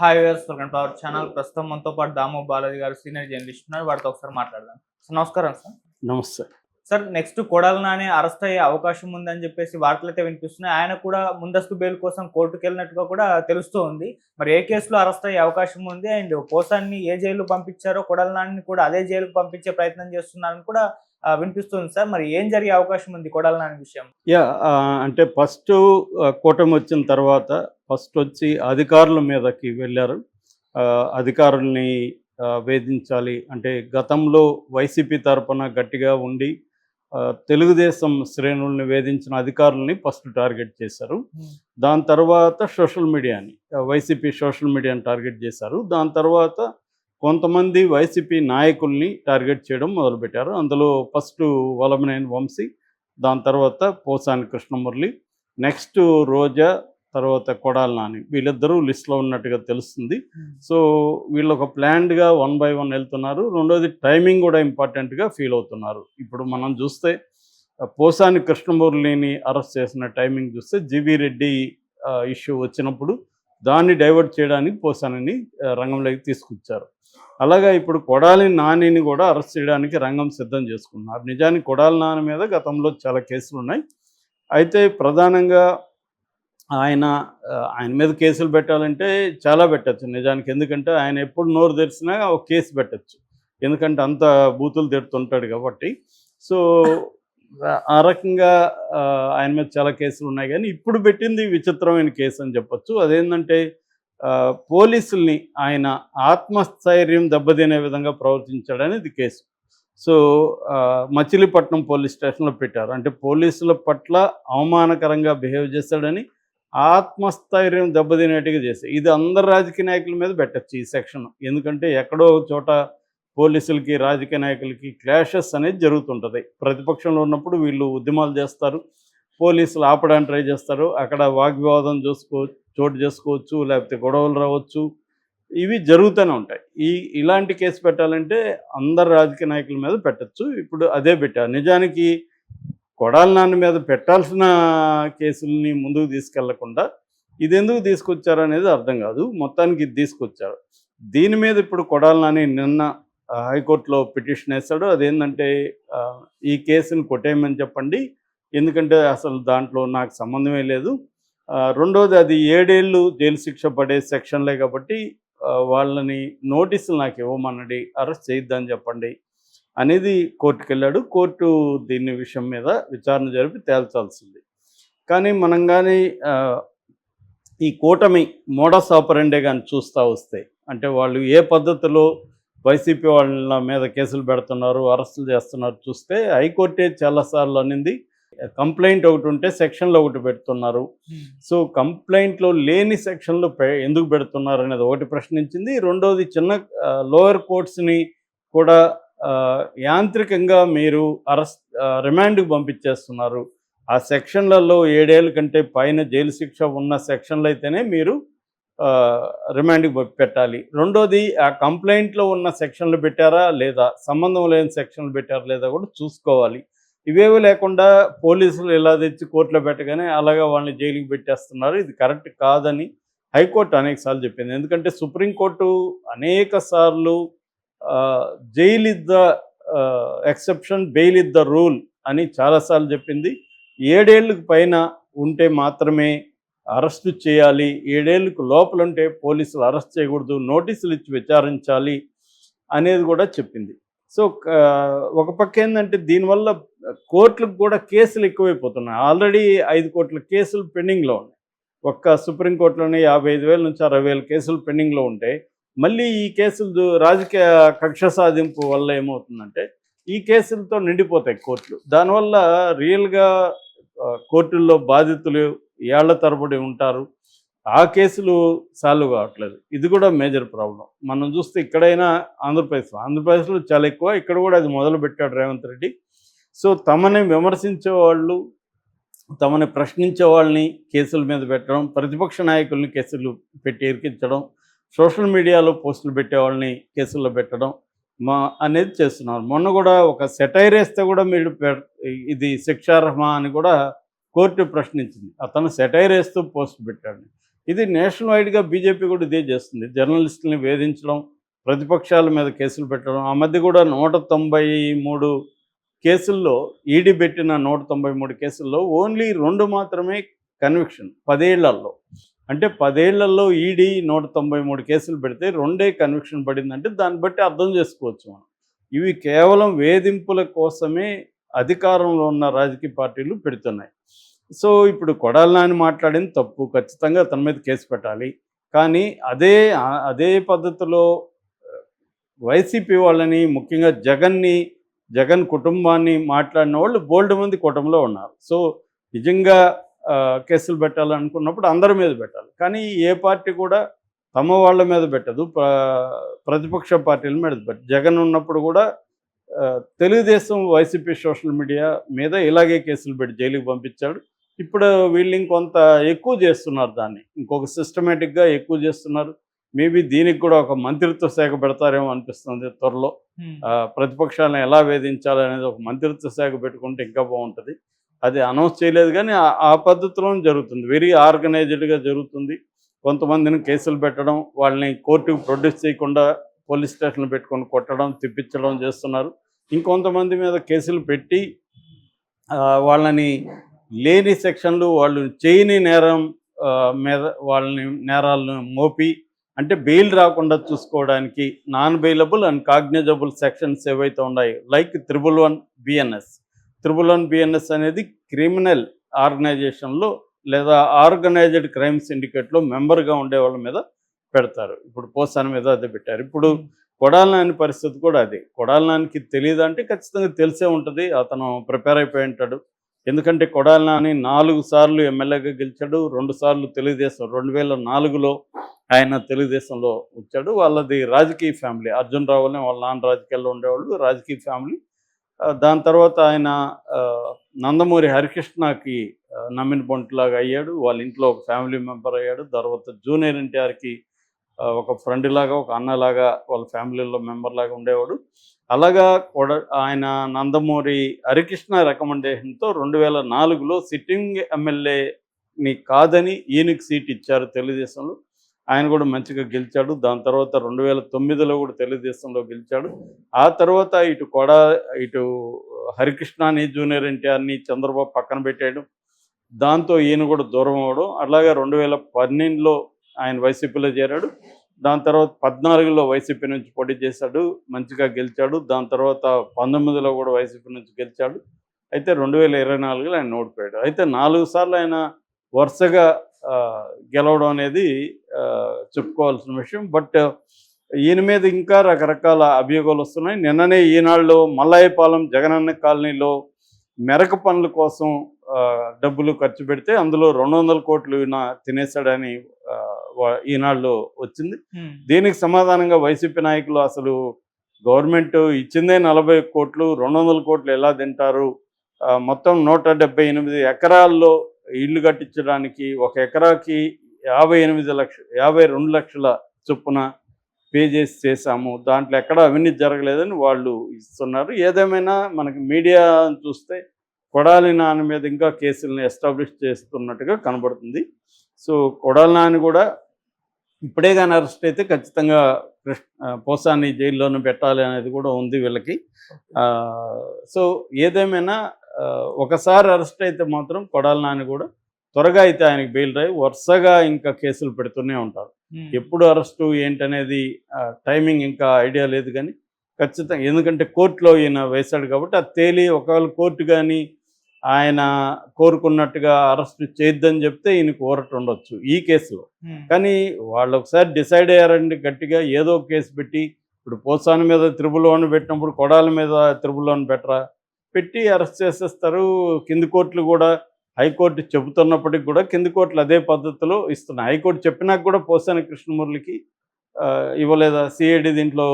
Hi viewers welcome to our channel ప్రస్తుతం మనతో పాటు దాము బాలాజీ గారు సీనియర్ జర్నలిస్ట్ ఉన్నారు. వాడితో ఒకసారి మాట్లాడదాం. సార్ నమస్కారం సార్. నమస్తే. Sir next Kodali Nani arrest అయ్యే అవకాశం ఉందని చెప్పేసి వార్తలు అయితే వినిపిస్తున్నాయి. ఆయన కూడా ముందస్తు బెయిల్ కోసం కోర్టుకు వెళ్ళినట్టుగా కూడా తెలుస్తూ ఉంది. మరి ఏ కేసులో అరెస్ట్ అయ్యే అవకాశం ఉంది? అండ్ పోసాన్ని ఏ జైలు పంపించారో కొడాల నాని కూడా అదే జైలుకు పంపించే ప్రయత్నం చేస్తున్నారని కూడా వినిపిస్తుంది సార్. మరి ఏం జరిగే అవకాశం ఉంది కొడాల నాని విషయం యా అంటే ఫస్ట్ కూటమి వచ్చిన తర్వాత ఫస్ట్ వచ్చి అధికారుల మీదకి వెళ్ళారు. అధికారుల్ని వేధించాలి. అంటే గతంలో వైసీపీ తరపున గట్టిగా ఉండి తెలుగుదేశం శ్రేణుల్ని వేధించిన అధికారుల్ని ఫస్ట్ టార్గెట్ చేశారు. దాని తర్వాత సోషల్ మీడియాని వైసీపీ సోషల్ మీడియాని టార్గెట్ చేశారు. దాని తర్వాత కొంతమంది వైసీపీ నాయకుల్ని టార్గెట్ చేయడం మొదలుపెట్టారు. అందులో ఫస్ట్ వలమనేని వంశీ దాని తర్వాత పోసాని కృష్ణమురళి నెక్స్ట్ రోజా తర్వాత కొడాలి నాని. వీళ్ళిద్దరూ లిస్ట్లో ఉన్నట్టుగా తెలుస్తుంది. సో వీళ్ళు ఒక ప్లాన్డ్గా వన్ బై వన్ వెళ్తున్నారు. రెండోది టైమింగ్ కూడా ఇంపార్టెంట్గా ఫీల్ అవుతున్నారు. ఇప్పుడు మనం చూస్తే పోసాని కృష్ణమురళిని అరెస్ట్ చేసిన టైమింగ్ చూస్తే జీవీ రెడ్డి ఇష్యూ వచ్చినప్పుడు దాన్ని డైవర్ట్ చేయడానికి పోసానిని రంగంలోకి తీసుకొచ్చారు. అలాగా ఇప్పుడు కొడాలి నానిని కూడా అరెస్ట్ చేయడానికి రంగం సిద్ధం చేసుకున్నారు. నిజానికి కొడాలి నాని మీద గతంలో చాలా కేసులు ఉన్నాయి. అయితే ప్రధానంగా ఆయన ఆయన మీద కేసులు పెట్టాలంటే చాలా పెట్టచ్చు నిజానికి. ఎందుకంటే ఆయన ఎప్పుడు నోరు తెరిచినా ఒక కేసు పెట్టచ్చు. ఎందుకంటే అంత బూతులు తిడుతుంటాడు కాబట్టి. సో ఆ- రకంగా ఆయన మీద చాలా కేసులు ఉన్నాయి. కానీ ఇప్పుడు పెట్టింది విచిత్రమైన కేసు అని చెప్పొచ్చు. అదేంటంటే పోలీసుల్ని ఆయన ఆత్మస్థైర్యం దెబ్బతినే విధంగా ప్రవర్తించాడని ఇది కేసు. సో మచిలీపట్నం పోలీస్ స్టేషన్లో పెట్టారు. అంటే పోలీసుల పట్ల అవమానకరంగా బిహేవ్ చేశాడని ఆత్మస్థైర్యం దెబ్బతినేట్టుగా చేశారు ఇది అందరు రాజకీయ నాయకుల మీద పెట్టచ్చు ఈ సెక్షన్. ఎందుకంటే ఎక్కడో ఒక చోట పోలీసులకి రాజకీయ నాయకులకి క్లాషెస్ అనేది జరుగుతుంటుంది. ప్రతిపక్షంలో ఉన్నప్పుడు వీళ్ళు ఉద్యమాలు చేస్తారు. పోలీసులు ఆపడానికి ట్రై చేస్తారు. అక్కడ వాగ్వివాదం చూసుకో చోటు చేసుకోవచ్చు లేకపోతే గొడవలు రావచ్చు. ఇవి జరుగుతూనే ఉంటాయి. ఈ ఇలాంటి కేసు పెట్టాలంటే అందరు రాజకీయ నాయకుల మీద పెట్టచ్చు. ఇప్పుడు అదే పెట్టారు. నిజానికి కొడాలి నాన్న మీద పెట్టాల్సిన కేసుల్ని ముందుకు తీసుకెళ్ళకుండా ఇది ఎందుకు తీసుకొచ్చారు అనేది అర్థం కాదు. మొత్తానికి ఇది తీసుకొచ్చారు. దీని మీద ఇప్పుడు కొడాలి నాని నిన్న హైకోర్టులో పిటిషన్ వేస్తాడు అదేంటంటే ఈ కేసుని కొట్టేయమని చెప్పండి. ఎందుకంటే అసలు దాంట్లో నాకు సంబంధమే లేదు. రెండోది అది ఏడేళ్ళు జైలు శిక్ష పడే సెక్షన్లే కాబట్టి వాళ్ళని నోటీసులు నాకు ఇవ్వమన్నది అరెస్ట్ చేయొద్దని చెప్పండి. అనేది కోర్టుకు వెళ్ళాడు కోర్టు దీని విషయం మీద విచారణ జరిపి తేల్చాల్సింది. కానీ మనం కానీ ఈ కూటమి మోడస్ ఆపరెండే కానీ చూస్తూ వస్తే అంటే వాళ్ళు ఏ పద్ధతిలో వైసీపీ వాళ్ళ మీద కేసులు పెడుతున్నారు అరెస్టులు చేస్తున్నారు చూస్తే హైకోర్టే చాలాసార్లు అనింది. కంప్లైంట్ ఒకటి ఉంటే సెక్షన్లో ఒకటి పెడుతున్నారు. సో కంప్లైంట్లో లేని సెక్షన్లో ఎందుకు పెడుతున్నారు అనేది ఒకటి ప్రశ్నించింది. రెండోది చిన్న లోయర్ కోర్ట్స్ని కూడా యాంత్రికంగా మీరు అరెస్ట్ రిమాండ్కి పంపించేస్తున్నారు. ఆ సెక్షన్లలో ఏడేళ్ళ కంటే పైన జైలు శిక్ష ఉన్న సెక్షన్లు అయితేనే మీరు రిమాండ్కి పెట్టాలి. రెండోది ఆ కంప్లైంట్లో ఉన్న సెక్షన్లు పెట్టారా లేదా సంబంధం లేని సెక్షన్లు పెట్టారా లేదా కూడా చూసుకోవాలి. ఇవేవి లేకుండా పోలీసులు ఇలా తెచ్చి కోర్టులో పెట్టగానే అలాగా వాళ్ళని జైలుకి పెట్టేస్తున్నారు. ఇది కరెక్ట్ కాదని హైకోర్టు అనేకసార్లు చెప్పింది. ఎందుకంటే సుప్రీంకోర్టు అనేక సార్లు jail is the exception bail is the rule అని చాలాసార్లు చెప్పింది. ఏడేళ్ళకు పైన ఉంటే మాత్రమే అరెస్టు చేయాలి. ఏడేళ్ళకు లోపల ఉంటే పోలీసులు అరెస్ట్ చేయకూడదు. నోటీసులు ఇచ్చి విచారించాలి అనేది కూడా చెప్పింది. సో ఒక పక్క ఏంటంటే దీనివల్ల కోర్టులకు కూడా కేసులు ఎక్కువైపోతున్నాయి. ఆల్రెడీ ఐదు కోట్ల కేసులు పెండింగ్లో ఉన్నాయి. ఒక్క సుప్రీంకోర్టులోనే యాభై ఐదు వేల నుంచి అరవై వేల కేసులు పెండింగ్లో ఉంటాయి మళ్ళీ ఈ కేసులు రాజకీయ కక్ష సాధింపు వల్ల ఏమవుతుందంటే ఈ కేసులతో నిండిపోతాయి కోర్టులు. దానివల్ల రియల్గా కోర్టుల్లో బాధితులు ఏళ్ళ తరబడి ఉంటారు. ఆ కేసులు సాల్వ్ కావట్లేదు. ఇది కూడా మేజర్ ప్రాబ్లం. మనం చూస్తే ఇక్కడైనా ఆంధ్రప్రదేశ్లో ఆంధ్రప్రదేశ్లో చాలా ఎక్కువ ఇక్కడ కూడా అది మొదలు పెట్టాడు రేవంత్ రెడ్డి. సో తమని విమర్శించే వాళ్ళు తమని ప్రశ్నించే వాళ్ళని కేసుల మీద పెట్టడం ప్రతిపక్ష నాయకుల్ని కేసులు పెట్టి ఇరికించడం సోషల్ మీడియాలో పోస్టులు పెట్టే వాళ్ళని కేసుల్లో పెట్టడం మా అనేది చేస్తున్నారు. మొన్న కూడా ఒక సెటైర్ వేస్తే కూడా మీరు ఇది శిక్షార్హమా అని కూడా కోర్టు ప్రశ్నించింది. అతను సెటైర్ వేస్తూ పోస్ట్ పెట్టాడు. ఇది నేషనల్ వైడ్గా బీజేపీ కూడా ఇదే చేస్తుంది. జర్నలిస్టులని వేధించడం ప్రతిపక్షాల మీద కేసులు పెట్టడం ఆ మధ్య కూడా నూట తొంభై మూడు కేసుల్లో ఈడీ పెట్టిన నూట తొంభై మూడు కేసుల్లో ఓన్లీ రెండు మాత్రమే కన్విక్షన్ పదేళ్ళలో. అంటే పదేళ్ళలో ఈడీ నూట తొంభై మూడు కేసులు పెడితే రెండే కన్విక్షన్ పడిందంటే దాన్ని బట్టి అర్థం చేసుకోవచ్చు మనం. ఇవి కేవలం వేధింపుల కోసమే అధికారంలో ఉన్న రాజకీయ పార్టీలు పెడుతున్నాయి. సో ఇప్పుడు కొడాలి నాని మాట్లాడిన తప్పు ఖచ్చితంగా తన మీద కేసు పెట్టాలి. కానీ అదే అదే పద్ధతిలో వైసీపీ వాళ్ళని ముఖ్యంగా జగన్ని జగన్ కుటుంబాన్ని మాట్లాడిన వాళ్ళు బోల్డ్ మంది కుటుంబంలో ఉన్నారు. సో నిజంగా కేసులు పెట్టాలనుకున్నప్పుడు అందరి మీద పెట్టాలి. కానీ ఏ పార్టీ కూడా తమ వాళ్ళ మీద పెట్టదు. ప్ర- ప్రతిపక్ష పార్టీల మీద పెట్టదు. జగన్ ఉన్నప్పుడు కూడా తెలుగుదేశం వైసీపీ సోషల్ మీడియా మీద ఇలాగే కేసులు పెట్టి జైలుకి పంపించాడు. ఇప్పుడు వీళ్ళు ఇంకొంత ఎక్కువ చేస్తున్నారు దాన్ని. ఇంకొక సిస్టమేటిక్గా ఎక్కువ చేస్తున్నారు. మేబీ దీనికి కూడా ఒక మంత్రిత్వ శాఖ పెడతారేమో అనిపిస్తుంది త్వరలో. ప్రతిపక్షాలను ఎలా వేధించాలి అనేది ఒక మంత్రిత్వ శాఖ పెట్టుకుంటే ఇంకా బాగుంటుంది. అది అనౌన్స్ చేయలేదు కానీ ఆ- పద్ధతిలోనే జరుగుతుంది. వెరీ ఆర్గనైజ్డ్గా జరుగుతుంది. కొంతమందిని కేసులు పెట్టడం వాళ్ళని కోర్టుకు ప్రొడ్యూస్ చేయకుండా పోలీస్ స్టేషన్లు పెట్టుకొని కొట్టడం తిప్పించడం చేస్తున్నారు. ఇంకొంతమంది మీద కేసులు పెట్టి వాళ్ళని లేని సెక్షన్లు వాళ్ళు చేయని నేరం మీద వాళ్ళని నేరాలను మోపి అంటే బెయిల్ రాకుండా చూసుకోవడానికి non bailable and cognizable sections ఏవైతే ఉన్నాయో like triple one BNS triple one BNS అనేది క్రిమినల్ ఆర్గనైజేషన్లో లేదా ఆర్గనైజ్డ్ క్రైమ్ సిండికేట్లో మెంబర్గా ఉండే వాళ్ళ మీద పెడతారు. ఇప్పుడు పోసాన్ మీద అదే పెట్టారు. ఇప్పుడు కొడాలి నాని పరిస్థితి కూడా అదే. కొడాలి నానికి తెలియదు అంటే ఖచ్చితంగా తెలిసే ఉంటుంది. అతను ప్రిపేర్ అయిపోయి ఉంటాడు. ఎందుకంటే కొడాలి నాని నాలుగు సార్లు ఎమ్మెల్యేగా గెలిచాడు రెండు సార్లు తెలుగుదేశం రెండు వేల నాలుగులో ఆయన తెలుగుదేశంలో వచ్చాడు. వాళ్ళది రాజకీయ ఫ్యామిలీ. అర్జున్ రావు వాళ్ళ నాన్న రాజకీయాల్లో ఉండేవాళ్ళు. రాజకీయ ఫ్యామిలీ దాని తర్వాత ఆయన నందమూరి హరికృష్ణకి నమ్మిన పొంటిలాగా అయ్యాడు. వాళ్ళ ఇంట్లో ఒక ఫ్యామిలీ మెంబర్ అయ్యాడు. తర్వాత జూనియర్ ఎన్టీఆర్కి ఒక ఫ్రెండ్ లాగా ఒక అన్నలాగా వాళ్ళ ఫ్యామిలీలో మెంబర్ లాగా ఉండేవాడు. అలాగా కూడా ఆయన నందమూరి హరికృష్ణ రికమెండేషన్తో రెండు వేల నాలుగులో సిట్టింగ్ ఎమ్మెల్యేని కాదని ఈయనకి సీట్ ఇచ్చారు తెలుగుదేశంలో. ఆయన కూడా మంచిగా గెలిచాడు. దాని తర్వాత రెండు వేల తొమ్మిదిలో కూడా తెలుగుదేశంలో గెలిచాడు. ఆ తర్వాత ఇటు కొడ ఇటు హరికృష్ణని జూనియర్ ఎన్టీఆర్ని చంద్రబాబు పక్కన పెట్టాడు. దాంతో ఈయన కూడా దూరం అవ్వడం అలాగే రెండు వేల పన్నెండులో ఆయన వైసీపీలో చేరాడు. దాని తర్వాత పద్నాలుగులో వైసీపీ నుంచి పోటీ చేశాడు. మంచిగా గెలిచాడు. దాని తర్వాత పంతొమ్మిదిలో కూడా వైసీపీ నుంచి గెలిచాడు. అయితే రెండు వేల ఇరవై నాలుగులో ఆయన ఓడిపోయాడు. అయితే నాలుగు సార్లు ఆయన వరుసగా గెలవడం అనేది చెప్పుకోవాల్సిన విషయం. బట్ ఈయన మీద ఇంకా రకరకాల అభియోగాలు వస్తున్నాయి. నిన్ననే ఈనాడులో మల్లాయపాలెం జగనన్న కాలనీలో మెరక పనుల కోసం డబ్బులు ఖర్చు పెడితే అందులో రెండు వందల కోట్లు తినేశాడని ఈనాడులో వచ్చింది. దీనికి సమాధానంగా వైసీపీ నాయకులు అసలు గవర్నమెంట్ ఇచ్చిందే నలభై కోట్లు రెండు వందల కోట్లు ఎలా తింటారు? మొత్తం నూట ఎకరాల్లో ఇల్లు కట్టించడానికి ఒక ఎకరాకి యాభై ఎనిమిది లక్ష యాభై రెండు లక్షల చొప్పున పే చేసి చేశాము. దాంట్లో ఎక్కడ అవినీతి జరగలేదని వాళ్ళు ఇస్తున్నారు. ఏదేమైనా మనకి మీడియా చూస్తే కొడాలి నాని మీద ఇంకా కేసులను ఎస్టాబ్లిష్ చేస్తున్నట్టుగా కనబడుతుంది. సో కొడాలి నాని కూడా ఇప్పుడే కానీ అరెస్ట్ అయితే ఖచ్చితంగా కృష్ణ పోసాని జైల్లోనే పెట్టాలి అనేది కూడా ఉంది వీళ్ళకి. సో ఏదేమైనా ఒకసారి అరెస్ట్ అయితే మాత్రం కొడాలి నాని కూడా త్వరగా అయితే ఆయనకి బెయిల్ రాయి. వరుసగా ఇంకా కేసులు పెడుతూనే ఉంటారు. ఎప్పుడు అరెస్టు ఏంటనేది టైమింగ్ ఇంకా ఐడియా లేదు కానీ ఖచ్చితంగా ఎందుకంటే కోర్టులో ఈయన వేశాడు కాబట్టి అది తేలి ఒకవేళ కోర్టు కానీ ఆయన కోరుకున్నట్టుగా అరెస్ట్ చేయొద్దని చెప్తే ఈయనకు ఊరట ఉండొచ్చు ఈ కేసులో. కానీ వాళ్ళు ఒకసారి డిసైడ్ అయ్యారండి గట్టిగా ఏదో కేసు పెట్టి ఇప్పుడు పోసాని మీద త్రిబుల్ వన్ పెట్టినప్పుడు కొడాల మీద త్రిబుల్ వన్ పెట్టరా? పెట్టి అరెస్ట్ చేసేస్తారు. కింది కోర్టులు కూడా హైకోర్టు చెబుతున్నప్పటికి కూడా కింది కోర్టులు అదే పద్ధతిలో ఇస్తున్నాయి. హైకోర్టు చెప్పినాక కూడా పోసాని కృష్ణమూర్తికి ఇవ్వలేదా? సిఐడి దీంట్లో